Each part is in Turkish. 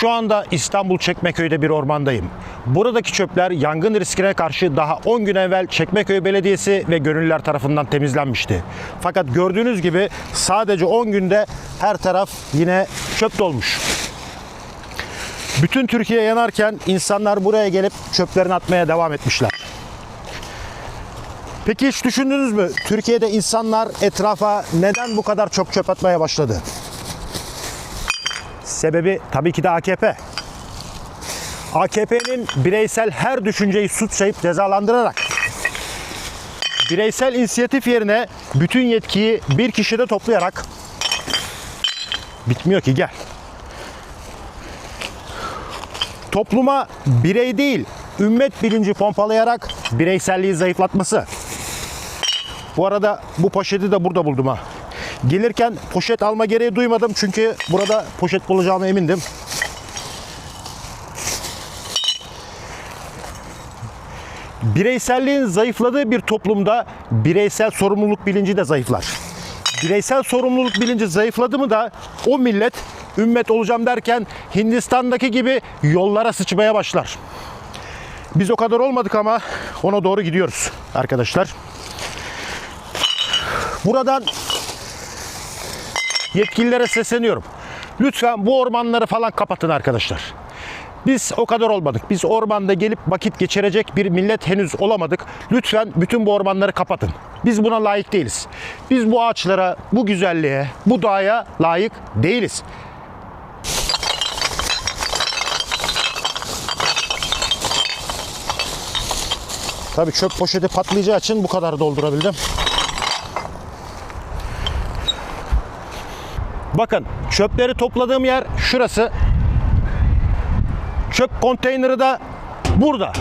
Şu anda İstanbul Çekmeköy'de bir ormandayım. Buradaki çöpler yangın riskine karşı daha 10 gün evvel Çekmeköy Belediyesi ve gönüllüler tarafından temizlenmişti. Fakat gördüğünüz gibi sadece 10 günde her taraf yine çöp dolmuş. Bütün Türkiye yanarken insanlar buraya gelip çöplerini atmaya devam etmişler. Peki hiç düşündünüz mü? Türkiye'de insanlar etrafa neden bu kadar çok çöp atmaya başladı? Sebebi tabii ki de AKP. AKP'nin bireysel her düşünceyi suçlayıp cezalandırarak bireysel inisiyatif yerine bütün yetkiyi bir kişide toplayarak bitmiyor ki gel. Topluma birey değil, ümmet bilinci pompalayarak bireyselliği zayıflatması. Bu arada bu poşeti de burada buldum ha. Gelirken poşet alma gereği duymadım çünkü burada poşet bulacağıma emindim. Bireyselliğin zayıfladığı bir toplumda bireysel sorumluluk bilinci de zayıflar. Bireysel sorumluluk bilinci zayıfladı mı da o millet ümmet olacağım derken Hindistan'daki gibi yollara sıçmaya başlar. Biz o kadar olmadık ama ona doğru gidiyoruz arkadaşlar. Buradan yetkililere sesleniyorum. Lütfen bu ormanları falan kapatın arkadaşlar. Biz o kadar olmadık. Biz ormanda gelip vakit geçirecek bir millet henüz olamadık. Lütfen bütün bu ormanları kapatın. Biz buna layık değiliz. Biz bu ağaçlara, bu güzelliğe, bu doğaya layık değiliz. Tabii çöp poşeti patlayacağı için bu kadar doldurabildim. Bakın çöpleri topladığım yer şurası. Çöp konteyneri de burada.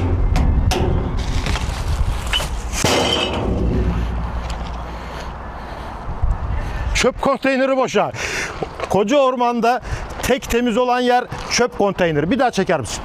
Çöp konteyneri boşa. Koca ormanda tek temiz olan yer çöp konteyneri. Bir daha çeker misin?